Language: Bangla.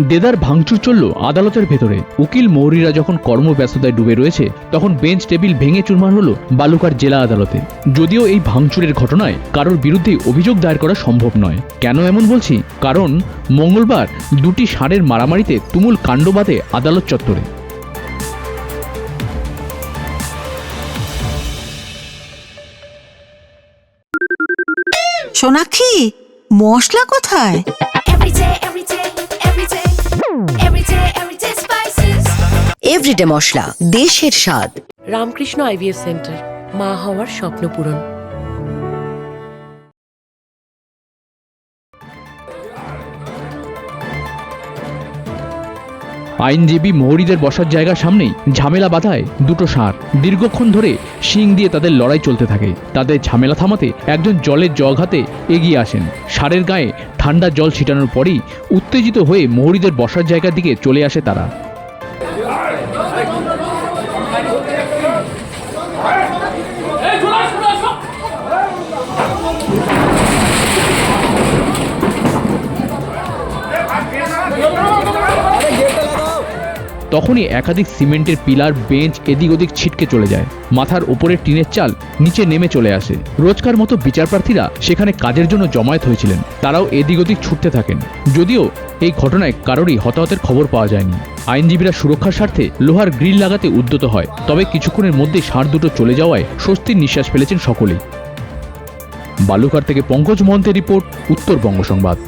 দেদার ভাঙচুর চলল আদালতের ভেতরে। উকিল মৌরিরা যখন কর্মব্যস্ততায় ডুবে রয়েছে তখন বেঞ্চ টেবিল ভেঙে চুরমার হলো বালুকার জেলা আদালতে। যদিও এই ভাঙচুরের ঘটনায় কারোর বিরুদ্ধে অভিযোগ দায়ের করা সম্ভব নয়। কেন এমন বলছি? কারণ মঙ্গলবার দুটি ষাঁড়ের মারামারিতে তুমুল কাণ্ড বাঁধে আদালত চত্বরে। সোনাক্ষী মশলা কোথায়? এভরিডে মশলা দেশের স্বাদ। রামকৃষ্ণ আইভিএফ সেন্টার মা হওয়ার স্বপ্ন পূরণ। আইনজীবী মৌরিদের বসার জায়গার সামনেই ঝামেলা বাধায় দুটো ষাঁড় দীর্ঘক্ষণ ধরে শিং দিয়ে তাদের লড়াই চলতে থাকে। তাদের ঝামেলা থামাতে একজন জলের জগ হাতে এগিয়ে আসেন। ষাঁড়ের গায়ে ঠান্ডা জল ছিটানোর পরই উত্তেজিত হয়ে মৌরিদের বসার জায়গার দিকে চলে আসে তারা। তখনই একাধিক সিমেন্টের পিলার, বেঞ্চ এদিক ওদিক ছিটকে চলে যায়। মাথার ওপরের টিনের চাল নিচে নেমে চলে আসে। রোজকার মতো বিচারপ্রার্থীরা সেখানে কাজের জন্য জমায়েত হয়েছিলেন। তারাও এদিক ওদিক ছুটতে থাকেন। যদিও এই ঘটনায় কারোরই হতাহতের খবর পাওয়া যায়নি। আইনজীবীরা সুরক্ষার স্বার্থে লোহার গ্রিল লাগাতে উদ্যত হয়। তবে কিছুক্ষণের মধ্যে ষাঁড় দুটো চলে যাওয়ায় স্বস্তির নিঃশ্বাস ফেলেছেন সকলেই। বালুকার থেকে পঙ্কজ মহন্তের রিপোর্ট, উত্তরবঙ্গ সংবাদ।